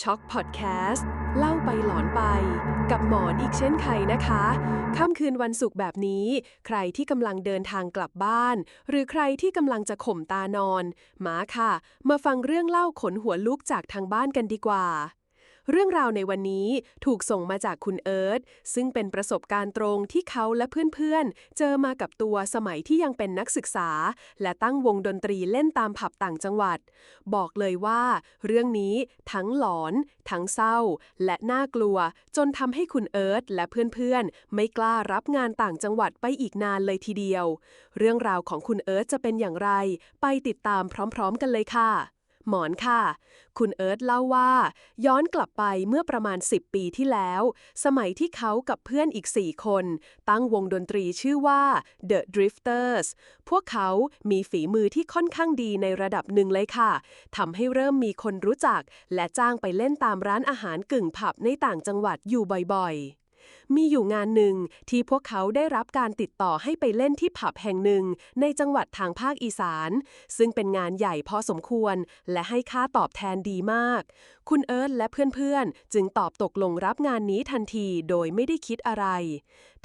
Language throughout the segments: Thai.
ช็อกพอดแคสต์เล่าไปหลอนไป กับหมอนอีกเช่นเคยนะคะ ค่ำคืนวันศุกร์แบบนี้ ใครที่กำลังเดินทางกลับบ้าน หรือใครที่กำลังจะข่มตานอน มาค่ะ มาฟังเรื่องเล่าขนหัวลุกจากทางบ้านกันดีกว่า เรื่องราวในวันนี้ถูกส่งมาจากคุณเอิร์ธซึ่งเป็นประสบการณ์ตรงที่เขาและเพื่อนๆ เจอมากับตัวสมัยที่ยังเป็นนักศึกษา และตั้งวงดนตรีเล่นตามผับต่างจังหวัด บอกเลยว่า เรื่องนี้ทั้งหลอน ทั้งเศร้า และน่ากลัว จนทำให้คุณเอิร์ธและเพื่อนๆ ไม่กล้ารับงานต่างจังหวัดไปอีกนานเลยทีเดียว เรื่องราวของคุณเอิร์ธจะเป็นอย่างไร ไปติดตามพร้อมๆ กันเลยค่ะ หมอนค่ะ คุณเอิร์ธเล่าว่า ย้อนกลับไปเมื่อประมาณ 10 ปีที่แล้ว สมัยที่เขากับเพื่อนอีก 4 คน ตั้งวงดนตรีชื่อว่า The Drifters พวกเขามีฝีมือที่ค่อนข้างดีในระดับหนึ่งเลยค่ะทำให้เริ่มมีคนรู้จัก และจ้างไปเล่นตามร้านอาหารกึ่งผับในต่างจังหวัดอยู่บ่อยๆ มีอยู่งานหนึ่งที่พวกเขาได้รับการติดต่อให้ไปเล่นที่ผับแห่งหนึ่ง ในจังหวัดทางภาคอีสาน ซึ่งเป็นงานใหญ่พอสมควร และให้ค่าตอบแทนดีมาก คุณเอิร์ธและเพื่อนๆ จึงตอบตกลงรับงานนี้ทันทีโดยไม่ได้คิดอะไร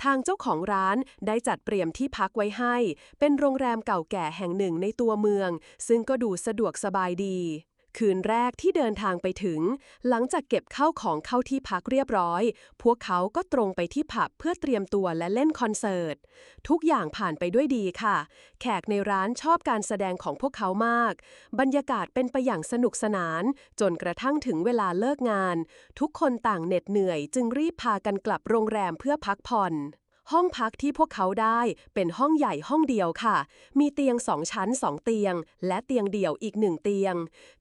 ทางเจ้าของร้านได้จัดเตรียมที่พักไว้ให้ เป็นโรงแรมเก่าแก่แห่งหนึ่งในตัวเมือง ซึ่งก็ดูสะดวกสบายดี คืนแรกที่เดินทางไปถึง หลังจากเก็บเข้าของเข้าที่พักเรียบร้อย พวกเขาก็ตรงไปที่ผับเพื่อเตรียมตัวและเล่นคอนเสิร์ต ทุกอย่างผ่านไปด้วยดีค่ะ แขกในร้านชอบการแสดงของพวกเขามาก บรรยากาศเป็นไปอย่างสนุกสนาน จนกระทั่งถึงเวลาเลิกงาน ทุกคนต่างเหน็ดเหนื่อย จึงรีบพากันกลับโรงแรมเพื่อพักผ่อน ห้องพักที่พวกเขาได้เป็นห้องใหญ่ห้องเดียวค่ะ มีเตียงสองชั้นสองเตียง และเตียงเดี่ยวอีกหนึ่งเตียง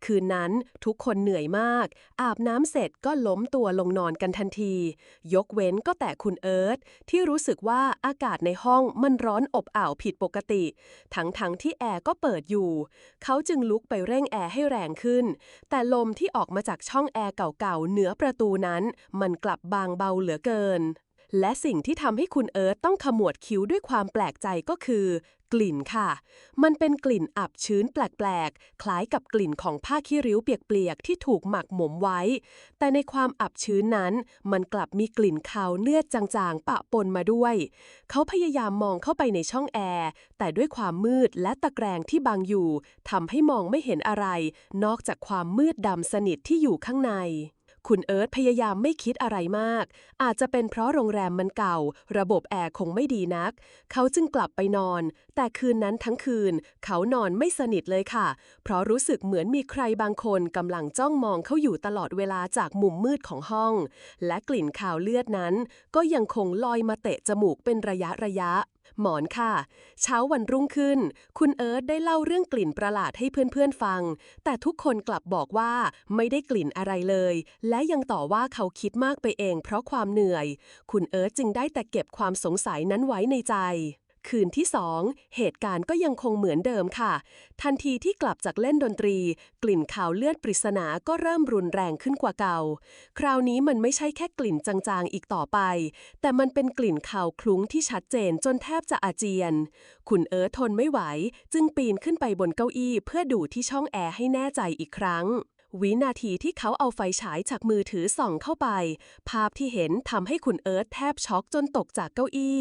คืนนั้นทุกคนเหนื่อยมาก อาบน้ำเสร็จก็ล้มตัวลงนอนกันทันที ยกเว้นก็แต่คุณเอิร์ธที่รู้สึกว่าอากาศในห้องมันร้อนอบอ้าวผิดปกติ ทั้งๆทที่แอร์ก็เปิดอยู่ เขาจึงลุกไปเร่งแอร์ให้แรงขึ้น แต่ลมที่ออกมาจากช่องแอร์เก่าๆเหนือประตูนั้น มันกลับบางเบาเหลือเกิน และสิ่งที่ทำให้คุณเอิร์ธต้องขมวดคิ้วด้วยความแปลกใจก็คือ กลิ่นค่ะ มันเป็นกลิ่นอับชื้นแปลกๆ คล้ายกับกลิ่นของผ้าขี้ริ้วเปียกๆ ที่ถูกหมักหมมไว้ แต่ในความอับชื้นนั้น มันกลับมีกลิ่นคาวเลือดจางๆ ปะปนมาด้วย เขาพยายามมองเข้าไปในช่องแอร์แต่ด้วยความมืดและตะแกรงที่บังอยู่ทำให้มองไม่เห็นอะไร นอกจากความมืดดำสนิทที่อยู่ข้างใน คุณเอิร์ธพยายามไม่คิดอะไรมาก อาจจะเป็นเพราะโรงแรมมันเก่า ระบบแอร์คงไม่ดีนัก เขาจึงกลับไปนอน แต่คืนนั้นทั้งคืน เขานอนไม่สนิทเลยค่ะ เพราะรู้สึกเหมือนมีใครบางคนกำลังจ้องมองเขาอยู่ตลอดเวลาจากมุมมืดของห้อง และกลิ่นคาวเลือดนั้น ก็ยังคงลอยมาเตะจมูกเป็นระยะระยะ หมอนค่ะ เช้าวันรุ่งขึ้น คุณเอิร์ธได้เล่าเรื่องกลิ่นประหลาดให้เพื่อนๆฟัง แต่ทุกคนกลับบอกว่าไม่ได้กลิ่นอะไรเลย และยังต่อว่าเขาคิดมากไปเองเพราะความเหนื่อย คุณเอิร์ธจึงได้แต่เก็บความสงสัยนั้นไว้ในใจ คืนที่สองเหตุการณ์ก็ยังคงเหมือนเดิมค่ะ ทันทีที่กลับจากเล่นดนตรี กลิ่นข่าวเลือดปริศนาก็เริ่มรุนแรงขึ้นกว่าเก่า คราวนี้มันไม่ใช่แค่กลิ่นจางๆอีกต่อไป แต่มันเป็นกลิ่นข่าวคลุ้งที่ชัดเจนจนแทบจะอาเจียน คุณเอิร์ธทนไม่ไหว จึงปีนขึ้นไปบนเก้าอี้เพื่อดูที่ช่องแอร์ให้แน่ใจอีกครั้ง วินาทีที่เขาเอาไฟฉายจากมือถือส่องเข้าไป ภาพที่เห็นทำให้คุณเอิร์ธแทบช็อกจนตกจากเก้าอี้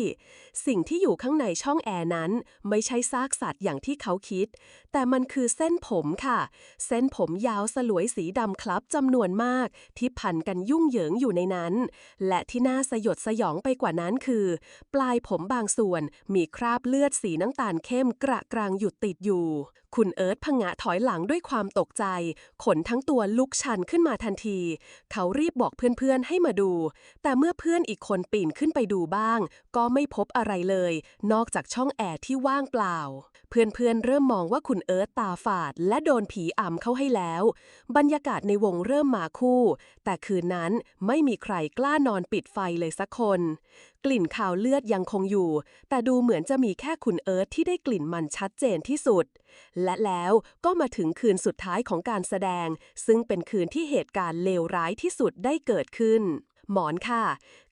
สิ่งที่อยู่ข้างในช่องแอร์นั้น ไม่ใช่ซากสัตว์อย่างที่เขาคิด แต่มันคือเส้นผมค่ะ เส้นผมยาวสลวยสีดำคลับจำนวนมาก ที่พันกันยุ่งเหยิงอยู่ในนั้น และที่น่าสยดสยองไปกว่านั้นคือ ปลายผมบางส่วนมีคราบเลือดสีน้ำตาลเข้มกระกรางหยุดติดอยู่ คุณเอิร์ธพงะถอยหลังด้วยความตกใจ ขนทั้งตัวลุกชันขึ้นมาทันที เขารีบบอกเพื่อนๆให้มาดู แต่เมื่อเพื่อนอีกคนปีนขึ้นไปดูบ้าง ก็ไม่พบอะไรเลย นอกจากช่องแอร์ที่ว่างเปล่า เพื่อนๆเริ่มมองว่าคุณเอิร์ธตาฝาด และโดนผีอำเข้าให้แล้ว บรรยากาศในวงเริ่มมาคู่ แต่คืนนั้นไม่มีใครกล้านอนปิดไฟเลยสักคน กลิ่นข่าวเลือดยังคงอยู่ แต่ดูเหมือนจะมีแค่คุณเอิร์ธที่ได้กลิ่นมันชัดเจนที่สุด และแล้วก็มาถึงคืนสุดท้ายของการแสดง ซึ่งเป็นคืนที่เหตุการณ์เลวร้ายที่สุดได้เกิดขึ้น หมอนค่ะ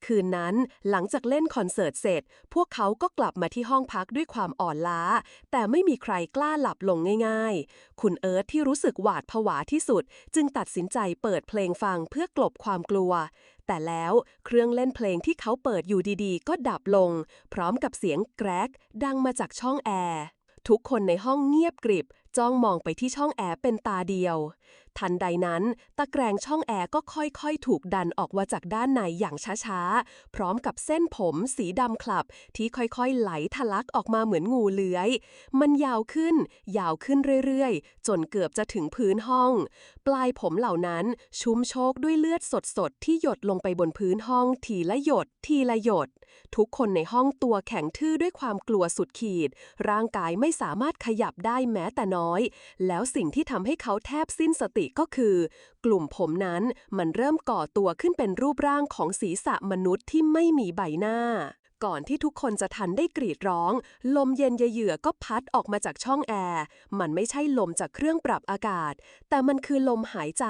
คืนนั้นหลังจากเล่นคอนเสิร์ตเสร็จ พวกเขาก็กลับมาที่ห้องพักด้วยความอ่อนล้า แต่ไม่มีใครกล้าหลับลงง่าย ๆ คุณเอิร์ธที่รู้สึกหวาดผวาที่สุด จึงตัดสินใจเปิดเพลงฟังเพื่อกลบความกลัว แต่แล้วเครื่องเล่นเพลงที่เขาเปิดอยู่ดีๆ ก็ดับลง พร้อมกับเสียงแกรกดังมาจากช่องแอร์ทุกคนในห้องเงียบกริบ จ้องมองไปที่ช่องแอร์เป็นตาเดียว ทันใดนั้น ตะแกรงช่องแอร์ก็ค่อยๆ ถูกดันออกมาจากด้านในอย่างช้าๆ พร้อมกับเส้นผมสีดำคลับ ที่ค่อยๆ ไหลทะลักออกมาเหมือนงูเลื้อย มันยาวขึ้น ยาวขึ้นเรื่อยๆ จนเกือบจะถึงพื้นห้อง ปลายผมเหล่านั้นชุ่มโชกด้วยเลือดสดๆ ที่หยดลงไปบนพื้นห้อง ทีละหยด ทีละหยด ทุกคนในห้องตัวแข็งทื่อด้วยความกลัวสุดขีด ร่างกายไม่สามารถขยับได้แม้แต่น้อยแล้วสิ่งที่ทำให้เขาแทบสิ้นสติก็คือ กลุ่มผมนั้นมันเริ่มก่อตัวขึ้นเป็นรูปร่างของศีรษะมนุษย์ที่ไม่มีใบหน้า ก่อนที่ทุกคนจะทันได้กรีดร้อง ลมเย็นเยือกก็พัดออกมาจากช่องแอร์มันไม่ใช่ลมจากเครื่องปรับอากาศ แต่มันคือลมหายใจ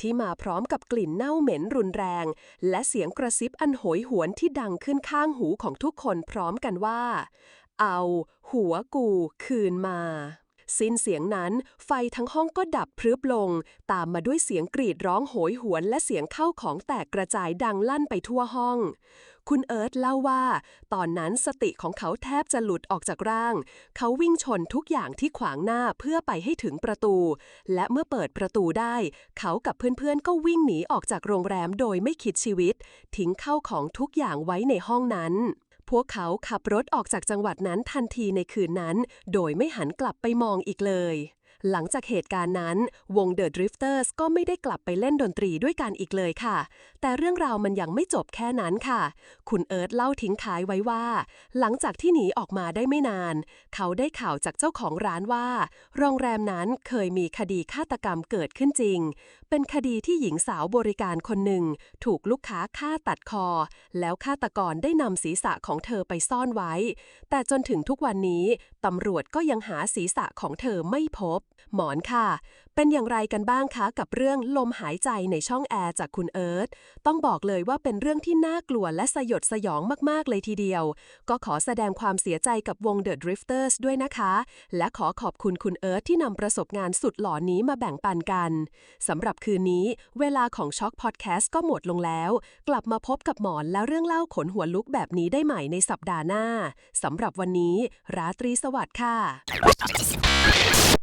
ที่มาพร้อมกับกลิ่นเน่าเหม็นรุนแรง และเสียงกระซิบอันโหยหวนที่ดังขึ้นข้างหูของทุกคนพร้อมกันว่าเอาหัวกูคืนมา สิ้นเสียงนั้น ไฟทั้งห้องก็ดับพรึบลง ตามมาด้วยเสียงกรีดร้องโหยหวนและเสียงเข้าของแตกกระจายดังลั่นไปทั่วห้อง คุณเอิร์ธเล่าว่า ตอนนั้นสติของเขาแทบจะหลุดออกจากร่าง เขาวิ่งชนทุกอย่างที่ขวางหน้าเพื่อไปให้ถึงประตู และเมื่อเปิดประตูได้ เขากับเพื่อนๆก็วิ่งหนีออกจากโรงแรมโดยไม่คิดชีวิต ทิ้งเข้าของทุกอย่างไว้ในห้องนั้น พวกเขาขับรถออกจากจังหวัดนั้นทันทีในคืนนั้น โดยไม่หันกลับไปมองอีกเลย หลังจากเหตุการณ์นั้น วง The Drifters ก็ไม่ได้กลับไปเล่นดนตรีด้วยกันอีกเลยค่ะ แต่เรื่องราวมันยังไม่จบแค่นั้นค่ะ คุณเอิร์ธเล่าทิ้งท้ายไว้ว่า หลังจากที่หนีออกมาได้ไม่นาน เขาได้ข่าวจากเจ้าของร้านว่า โรงแรมนั้นเคยมีคดีฆาตกรรมเกิดขึ้นจริง เป็นคดีที่หญิงสาวบริการคนหนึ่ง ถูกลูกค้าฆ่าตัดคอ แล้วฆาตกรได้นำศีรษะของเธอไปซ่อนไว้ แต่จนถึงทุกวันนี้ตำรวจก็ยังหาศีรษะของเธอไม่พบหมอนค่ะ เป็นอย่างไรกันบ้างคะกับเรื่องลมหายใจในช่องแอร์จากคุณเอิร์ธต้องบอกเลยว่าเป็นเรื่องที่น่ากลัวและสยดสยองมาก ๆ เลยทีเดียว ก็ขอแสดงความเสียใจกับวง The Drifters ด้วยนะคะ และขอขอบคุณคุณเอิร์ธที่นำประสบการณ์สุดหลอนนี้มาแบ่งปันกันสำหรับคืนนี้ เวลาของช็อคพอดแคสต์ก็หมดลงแล้ว กลับมาพบกับหมอนและเรื่องเล่าขนหัวลุกแบบนี้ได้ใหม่ในสัปดาห์หน้าสำหรับวันนี้ ราตรีสวัสดิ์ค่ะ